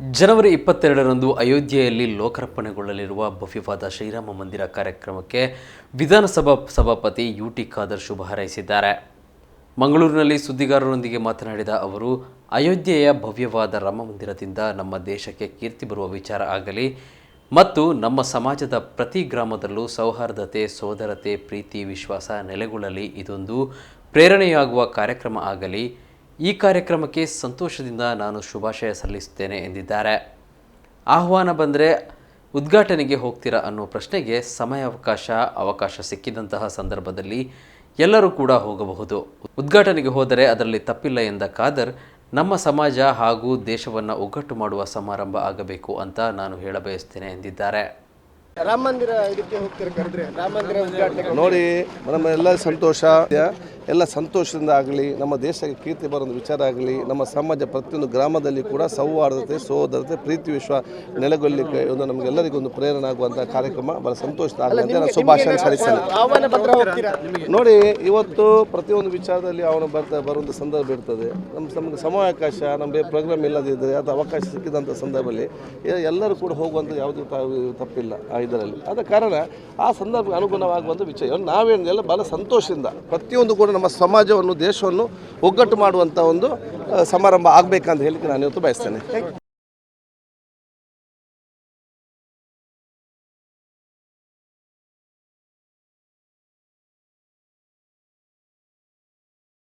ಜನವರಿ ಇಪ್ಪತ್ತೆರಡರಂದು ಅಯೋಧ್ಯೆಯಲ್ಲಿ ಲೋಕಾರ್ಪಣೆಗೊಳ್ಳಲಿರುವ ಭವ್ಯವಾದ ಶ್ರೀರಾಮ ಮಂದಿರ ಕಾರ್ಯಕ್ರಮಕ್ಕೆ ವಿಧಾನಸಭಾ ಸಭಾಪತಿ ಯು ಟಿ ಖಾದರ್ ಶುಭ ಹಾರೈಸಿದ್ದಾರೆ. ಮಂಗಳೂರಿನಲ್ಲಿ ಸುದ್ದಿಗಾರರೊಂದಿಗೆ ಮಾತನಾಡಿದ ಅವರು, ಅಯೋಧ್ಯೆಯ ಭವ್ಯವಾದ ರಾಮ ಮಂದಿರದಿಂದ ನಮ್ಮ ದೇಶಕ್ಕೆ ಕೀರ್ತಿ ಬರುವ ವಿಚಾರ ಆಗಲಿ ಮತ್ತು ನಮ್ಮ ಸಮಾಜದ ಪ್ರತಿ ಗ್ರಾಮದಲ್ಲೂ ಸೌಹಾರ್ದತೆ, ಸೋದರತೆ, ಪ್ರೀತಿ, ವಿಶ್ವಾಸ ನೆಲೆಗೊಳ್ಳಲಿ, ಇದೊಂದು ಪ್ರೇರಣೆಯಾಗುವ ಕಾರ್ಯಕ್ರಮ ಆಗಲಿ ಈ ಕಾರ್ಯಕ್ರಮಕ್ಕೆ ಸಂತೋಷದಿಂದ ನಾನು ಶುಭಾಶಯ ಸಲ್ಲಿಸುತ್ತೇನೆ ಎಂದಿದ್ದಾರೆ. ಆಹ್ವಾನ ಬಂದರೆ ಉದ್ಘಾಟನೆಗೆ ಹೋಗ್ತೀರಾ ಅನ್ನೋ ಪ್ರಶ್ನೆಗೆ ಸಮಯಾವಕಾಶ ಅವಕಾಶ ಸಿಕ್ಕಿದಂತಹ ಸಂದರ್ಭದಲ್ಲಿ ಎಲ್ಲರೂ ಕೂಡ ಹೋಗಬಹುದು. ಉದ್ಘಾಟನೆಗೆ ಹೋದರೆ ಅದರಲ್ಲಿ ತಪ್ಪಿಲ್ಲ ಎಂದ ಖಾದರ್ ನಮ್ಮ ಸಮಾಜ ಹಾಗೂ ದೇಶವನ್ನು ಒಗ್ಗಟ್ಟು ಮಾಡುವ ಸಮಾರಂಭ ಆಗಬೇಕು ಅಂತ ನಾನು ಹೇಳಬಯಸ್ತೇನೆ ಎಂದಿದ್ದಾರೆ. ರಾಮ ಮಂದಿರ ಇದಕ್ಕೆ ಹೋಗ್ತಾರೆ ಕರೆದ್ರೆ? ರಾಮ ಮಂದಿರ ಉದ್ಘಾಟನೆ ನೋಡಿ ನಮ್ಮ ಎಲ್ಲ ಸಂತೋಷ. ಎಲ್ಲ ಸಂತೋಷದಿಂದ ಆಗಲಿ ನಮ್ಮ ದೇಶಕ್ಕೆ ಕೀರ್ತಿ ಬರೋದು ವಿಚಾರ ಆಗಲಿ ನಮ್ಮ ಸಮಾಜ ಪ್ರತಿಯೊಂದು ಗ್ರಾಮದಲ್ಲಿ ಕೂಡ ಸೌಹಾರ್ದತೆ ಸೋದರತೆ ಪ್ರೀತಿ ವಿಶ್ವ ನೆಲೆಗೊಳ್ಳಲಿಕ್ಕೆ ಒಂದು ನಮಗೆಲ್ಲರಿಗೂ ಒಂದು ಪ್ರೇರಣೆ ಆಗುವಂಥ ಕಾರ್ಯಕ್ರಮ. ಬಹಳ ಸಂತೋಷದ ಆಗಲಿ ಅಂತ ನಾನು ಶುಭಾಶಯ ಸಲ್ಲಿಸ್ತೇನೆ. ನೋಡಿ ಇವತ್ತು ಪ್ರತಿಯೊಂದು ವಿಚಾರದಲ್ಲಿ ಅವನು ಬರ್ತಾ ಬರುವಂಥ ಸಂದರ್ಭ ಇರ್ತದೆ. ನಮ್ಮ ನಮಗೆ ಸಮಯಾವಕಾಶ ನಮಗೆ ಪ್ರೋಗ್ರಾಮ್ ಇಲ್ಲದಿದ್ದರೆ ಅದು ಅವಕಾಶ ಸಿಕ್ಕಿದಂಥ ಸಂದರ್ಭದಲ್ಲಿ ಎಲ್ಲರೂ ಕೂಡ ಹೋಗುವಂಥ ಯಾವುದೇ ತಪ್ಪಿಲ್ಲ ಆ ಇದರಲ್ಲಿ. ಆದ ಕಾರಣ ಆ ಸಂದರ್ಭಕ್ಕೆ ಅನುಗುಣವಾಗುವಂಥ ವಿಚಾರ ನಾವೇನೆಲ್ಲ ಬಹಳ ಸಂತೋಷದಿಂದ ಪ್ರತಿಯೊಂದು ಕೂಡ ನಮ್ಮ ಸಮಾಜವನ್ನು ದೇಶವನ್ನು ಒಗ್ಗಟ್ಟು ಮಾಡುವಂಥ ಒಂದು ಸಮಾರಂಭ ಆಗಬೇಕಂತ ಹೇಳಿ ನಾನು ಇವತ್ತು ಬಯಸ್ತೇನೆ.